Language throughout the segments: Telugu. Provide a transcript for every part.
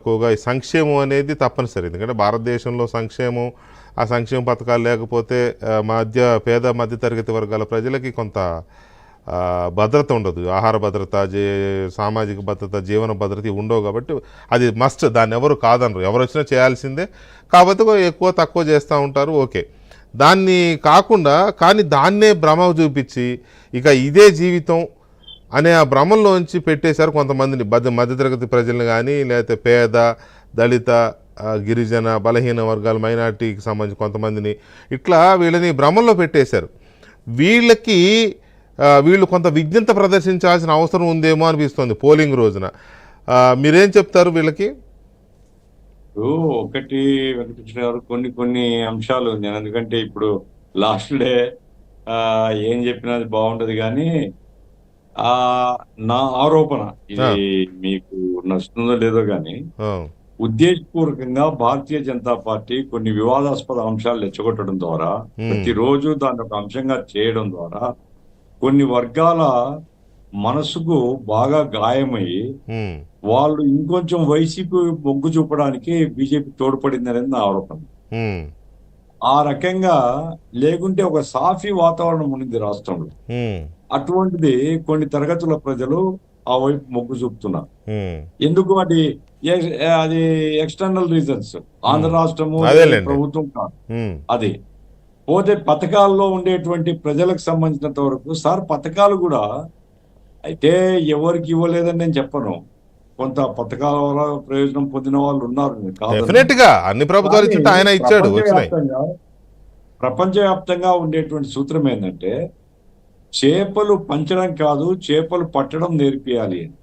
ఎక్కువగా ఈ సంక్షేమం అనేది తప్పనిసరి. ఎందుకంటే భారతదేశంలో సంక్షేమం ఆ సంక్షేమ పథకాలు లేకపోతే మధ్య పేద మధ్యతరగతి వర్గాల ప్రజలకి కొంత భద్రత ఉండదు. ఆహార భద్రత జీ సామాజిక భద్రత జీవన భద్రత ఉండవు కాబట్టి అది మస్ట్ దాన్ని ఎవరు కాదనరు. ఎవరు వచ్చినా చేయాల్సిందే. కాకపోతే ఎక్కువ తక్కువ చేస్తూ ఉంటారు. ఓకే. దాన్ని కాకుండా కానీ దాన్నే భ్రమ చూపించి ఇక ఇదే జీవితం అనే ఆ భ్రమంలోంచి పెట్టేశారు కొంతమందిని. మధ్య మధ్యతరగతి ప్రజలను కానీ లేకపోతే పేద దళిత గిరిజన బలహీన వర్గాల మైనార్టీకి సంబంధించి కొంతమందిని ఇట్లా వీళ్ళని భ్రమంలో పెట్టేశారు. వీళ్ళకి వీళ్ళు కొంత విజ్ఞత ప్రదర్శించాల్సిన అవసరం ఉందేమో అనిపిస్తుంది పోలింగ్ రోజున. మీరేం చెప్తారు వీళ్ళకి? ఒకటి వెంకటకృష్ణ గారు కొన్ని కొన్ని అంశాలు నేను ఎందుకంటే ఇప్పుడు లాస్ట్ డే ఏం చెప్పినా అది బాగుండదు కానీ నా ఆరోపణ. ఇది మీకు నచ్చుతుందో లేదో కానీ ఉద్దేశపూర్వకంగా భారతీయ జనతా పార్టీ కొన్ని వివాదాస్పద అంశాలు రెచ్చగొట్టడం ద్వారా. ప్రతిరోజు దాన్ని ఒక అంశంగా చేయడం ద్వారా కొన్ని వర్గాల మనసుకు బాగా ఉమ్, వాళ్ళు ఇంకొంచెం వైసీపీ మొగ్గు చూపడానికి బీజేపీ తోడ్పడింది అనేది నా ఆరోపణ. ఆ రకంగా లేకుంటే ఒక సాఫీ వాతావరణం ఉన్నింది రాష్ట్రంలో. అటువంటిది కొన్ని తరగతుల ప్రజలు ఆ వైపు మొగ్గు చూపుతున్నారు. ఎందుకు అది అది ఎక్స్టర్నల్ రీజన్స్? ఆంధ్ర రాష్ట్రము. ప్రభుత్వం కాదు. అది పోతే పథకాల్లో ఉండేటువంటి ప్రజలకు సంబంధించినంత వరకు సార్ పథకాలు కూడా అయితే ఎవరికి ఇవ్వలేదని నేను చెప్పను. కొంత పథకాల వల్ల ప్రయోజనం పొందిన వాళ్ళు ఉన్నారు ప్రపంచవ్యాప్తంగా ఉండేటువంటి సూత్రం ఏంటంటే చేపలు పంచడం కాదు చేపలు పట్టడం నేర్పియాలి అని.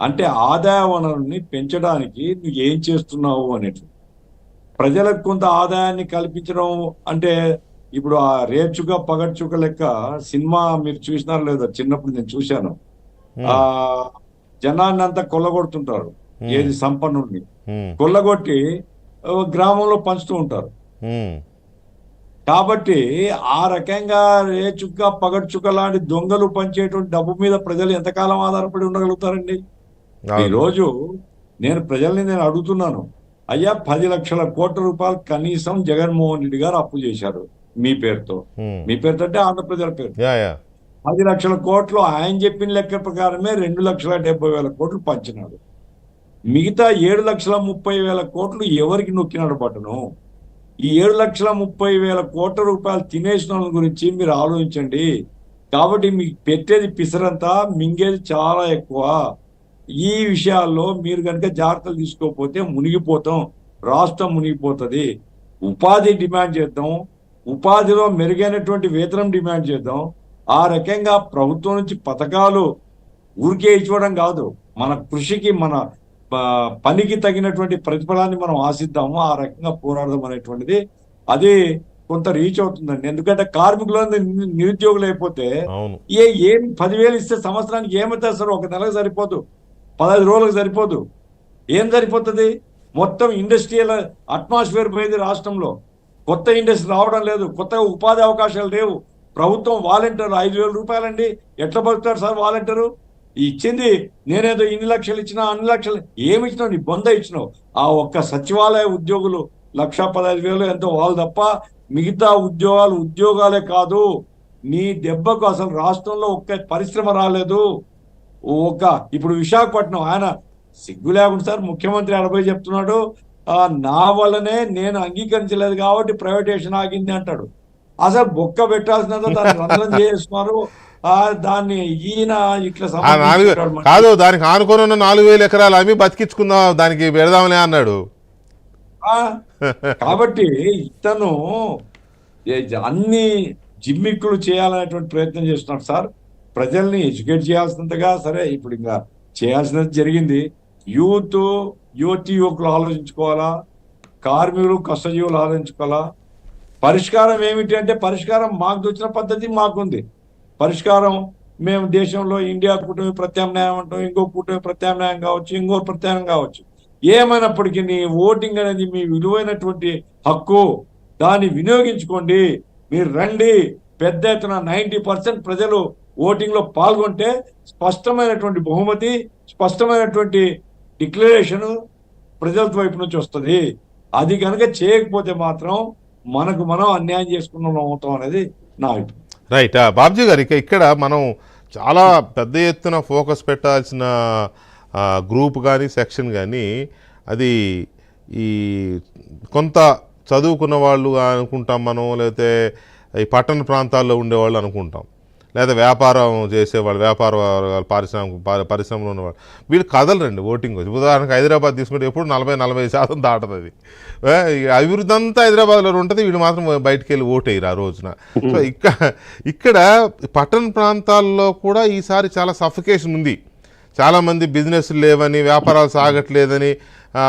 అంటే ఆదాయ వనరుల్ని పెంచడానికి నువ్వు ఏం చేస్తున్నావు అనేటువంటి ప్రజలకు కొంత ఆదాయాన్ని కల్పించడం అంటే ఇప్పుడు ఆ రేచుక పగడ్చుక లెక్క సినిమా మీరు చూసినారో లేదో చిన్నప్పుడు నేను చూశాను. ఆ జనాన్ని అంతా కొల్లగొడుతుంటారు ఏది సంపన్నుడిని. కొల్లగొట్టి గ్రామంలో పంచుతూ ఉంటారు. కాబట్టి ఆ రకంగా రేచుక్క పగడ్చుక్క లాంటి దొంగలు పంచేటువంటి డబ్బు మీద ప్రజలు ఎంతకాలం ఆధారపడి ఉండగలుగుతారండి? ఈ అవును. రోజు నేను ప్రజల్ని నేను అడుగుతున్నాను. అయ్యా పది లక్షల కోట్ల రూపాయలు కనీసం జగన్మోహన్ రెడ్డి గారు అప్పు చేశారు మీ పేరుతో. మీ పేరుతో అంటే ఆంధ్రప్రజల పేరు పది లక్షల కోట్లు ఆయన చెప్పిన లెక్క ప్రకారమే రెండు లక్షల డెబ్బై వేల కోట్లు పంచినాడు. మిగతా ఏడు లక్షల ముప్పై వేల కోట్లు ఎవరికి నొక్కినాడు బటను ఈ ఏడు లక్షల ముప్పై వేల కోట్ల రూపాయలు తినేసిన వాళ్ళ గురించి మీరు ఆలోచించండి. కాబట్టి మీకు పెట్టేది పిసరంతా మింగేది చాలా ఎక్కువ. ఈ విషయాల్లో మీరు కనుక జాగ్రత్తలు తీసుకోకపోతే మునిగిపోతాం. రాష్ట్రం మునిగిపోతుంది. ఉపాధి డిమాండ్ చేద్దాం. ఉపాధిలో మెరుగైనటువంటి వేతనం డిమాండ్ చేద్దాం. ఆ రకంగా ప్రభుత్వం నుంచి పథకాలు ఊరికే ఇచ్చుకోవడం కాదు. మన కృషికి మన పనికి తగినటువంటి ప్రతిఫలాన్ని మనం ఆశిద్దాము ఆ రకంగా పోరాడదాం అనేటువంటిది అది కొంత రీచ్ అవుతుందండి. ఎందుకంటే కార్మికులు నిరుద్యోగులు అయిపోతే ఏ ఏం పదివేలు ఇస్తే సంవత్సరానికి ఏమవుతుంది సార్ ఒక నెలకు సరిపోదు పదహైదు రోజులకు సరిపోదు. ఏం సరిపోతుంది? మొత్తం ఇండస్ట్రియల్ అట్మాస్ఫియర్ పోయింది రాష్ట్రంలో. కొత్త ఇండస్ట్రీ రావడం లేదు కొత్త ఉపాధి అవకాశాలు లేవు. ప్రభుత్వం వాలంటీర్ ఐదు వేల రూపాయలండి. ఎట్లా బతుకుతారు సార్ వాలంటీరు? ఇచ్చింది. నేనేదో ఇన్ని లక్షలు ఇచ్చినా అన్ని లక్షలు ఏమి ఇచ్చినావు నీ బొంద ఇచ్చినావు. ఆ ఒక్క సచివాలయ ఉద్యోగులు లక్ష పదహైదు వేలు ఎంతో వాళ్ళు తప్ప మిగతా ఉద్యోగాలు ఉద్యోగాలే కాదు. నీ దెబ్బకు అసలు రాష్ట్రంలో ఒక్క పరిశ్రమ రాలేదు. ఒక ఇప్పుడు విశాఖపట్నం ఆయన సిగ్గు లేకుండా సార్ ముఖ్యమంత్రి అడపై చెప్తున్నాడు. నా వల్లనే నేను అంగీకరించలేదు కాబట్టి ప్రైవేటేషన్ ఆగింది అంటాడు. అసలు బొక్క పెట్టాల్సినంత దాన్ని రంధ్రం చేస్తున్నారు. దాన్ని ఈయన ఇట్లా. కాదు దానికి ఆనుకొని ఉన్న నాలుగు వేల ఎకరాలు అమ్మి బతికించుకుందాం దానికి పెడదాంలే అన్నాడు. కాబట్టి ఇతను అన్ని జిమ్మిక్కులు చేయాలనేటువంటి ప్రయత్నం చేస్తున్నాడు సార్. ప్రజల్ని ఎడ్యుకేట్ చేయాల్సినంతగా సరే ఇప్పుడు ఇంకా చేయాల్సినది జరిగింది. యూత్ యువతి యువకులు ఆలోచించుకోవాలా? కార్మికులు కష్టజీవులు ఆలోచించుకోవాలా? పరిష్కారం ఏమిటి అంటే పరిష్కారం మాకు వచ్చిన పద్ధతి మాకుంది. పరిష్కారం మేము దేశంలో ఇండియా కూటమి ప్రత్యామ్నాయం అంటాం ఇంకో కూటమి ప్రత్యామ్నాయం కావచ్చు ఇంకో ప్రత్యామ్నాయం కావచ్చు. ఏమైనప్పటికీ ఓటింగ్ అనేది మీ విలువైనటువంటి హక్కు. దాన్ని వినియోగించుకోండి. మీరు రండి. పెద్ద ఎత్తున నైంటీ పర్సెంట్ ప్రజలు ఓటింగ్లో పాల్గొంటే స్పష్టమైనటువంటి బహుమతి స్పష్టమైనటువంటి డిక్లరేషన్ ప్రజల వైపు నుంచి వస్తుంది. అది కనుక చేయకపోతే మాత్రం మనకు మనం అన్యాయం చేసుకున్న అవుతాం అనేది నా అభిప్రాయం. రైట్ బాబ్జీ గారు ఇక ఇక్కడ మనం చాలా పెద్ద ఎత్తున ఫోకస్ పెట్టాల్సిన గ్రూప్ కానీ సెక్షన్ కానీ అది ఈ కొంత చదువుకున్న వాళ్ళు అనుకుంటాం మనం లేకపోతే ఈ పట్టణ ప్రాంతాల్లో ఉండేవాళ్ళు అనుకుంటాం. లేదా వ్యాపారం చేసేవాళ్ళు వ్యాపార వర్గాలు, పారిశ్రామిక పా- పరిశ్రమలో ఉన్నవాళ్ళు. వీళ్ళు కదలరండి ఓటింగ్ వచ్చి ఉదాహరణకు హైదరాబాద్ తీసుకుంటే ఎప్పుడు నలభై నలభై శాతం దాటది అది. అభివృద్ధి అంతా హైదరాబాద్లో ఉంటుంది వీళ్ళు మాత్రం బయటికి వెళ్ళి ఓటేయరు ఆ రోజున. సో ఇక్కడ ఇక్కడ పట్టణ ప్రాంతాల్లో కూడా ఈసారి చాలా సఫికేషన్ ఉంది. చాలామంది బిజినెస్ లేవని వ్యాపారాలు సాగట్లేదని